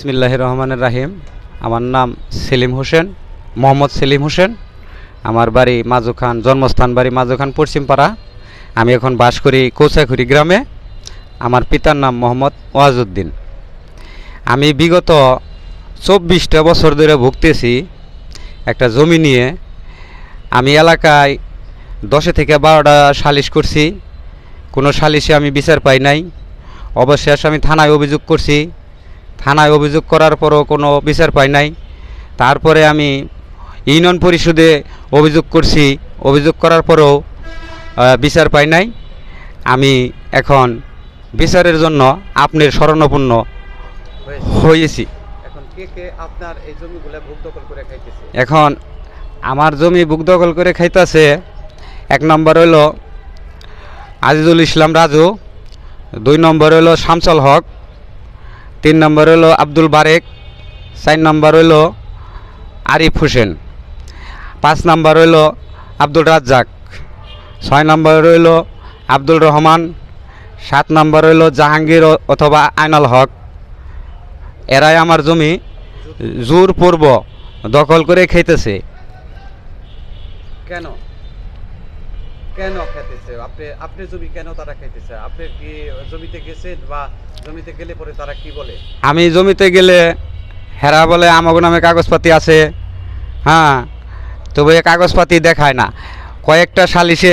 বিসমিল্লাহ রহমানের রাহিম। আমার নাম সেলিম হোসেন, মোহাম্মদ সেলিম হোসেন। আমার বাড়ি মাজু খান জন্মস্থান বাড়ি মাজু খান পশ্চিমপাড়া। আমি এখন বাস করি কৌসাখুরি গ্রামে। আমার পিতার নাম মোহাম্মদ ওয়াজউদ্দিন। আমি বিগত চব্বিশটা বছর ধরে ভুগতেছি একটা জমি নিয়ে। আমি এলাকায় দশে থেকে বারোটা সালিশ করছি। কোনো সালিশে আমি বিচার পাই নাই। অবশেষ আমি থানায় অভিযোগ করছি। থানায় অভিযোগ করার পরও কোনো বিচার পাই নাই। তারপরে আমি ইউনিয়ন পরিষদে অভিযোগ করছি। অভিযোগ করার পরেও বিচার পাই নাই। আমি এখন বিচারের জন্য আপনার শরণাপন্ন হয়েছি। এখন কে কে আপনার এই জমিগুলো ভোগ দখল করে খাইতেছে? এখন আমার জমি বুক দখল করে খাইতেছে এক নম্বর হইল আজিজুল ইসলাম রাজু দুই নম্বর হইল শামসুল হক তিন নম্বর হলো আব্দুল বারেক, চার নম্বর হলো আরিফ হোসেন, পাঁচ নম্বর হলো আব্দুল রাজ্জাক, ছয় নম্বর হইল আব্দুল রহমান, সাত নম্বর হইল জাহাঙ্গীর অথবা আইনাল হক। এরাই আমার জমি, জোর পূর্ব দখল করে খেতেছে। কেন? কেন খেতেছে? আপনি আপনি জমি কেন তারা খেতেছে আপনি কি জমিতে গেছেন বা জমিতে গেলে পরে তারা কি বলে? আমি জমিতে গেলে হেরা বলে, আমাগো নামে কাগজপাতি আছে। হ্যাঁ তবে কাগজপাতি দেখায় না। কয়েকটা সালিশে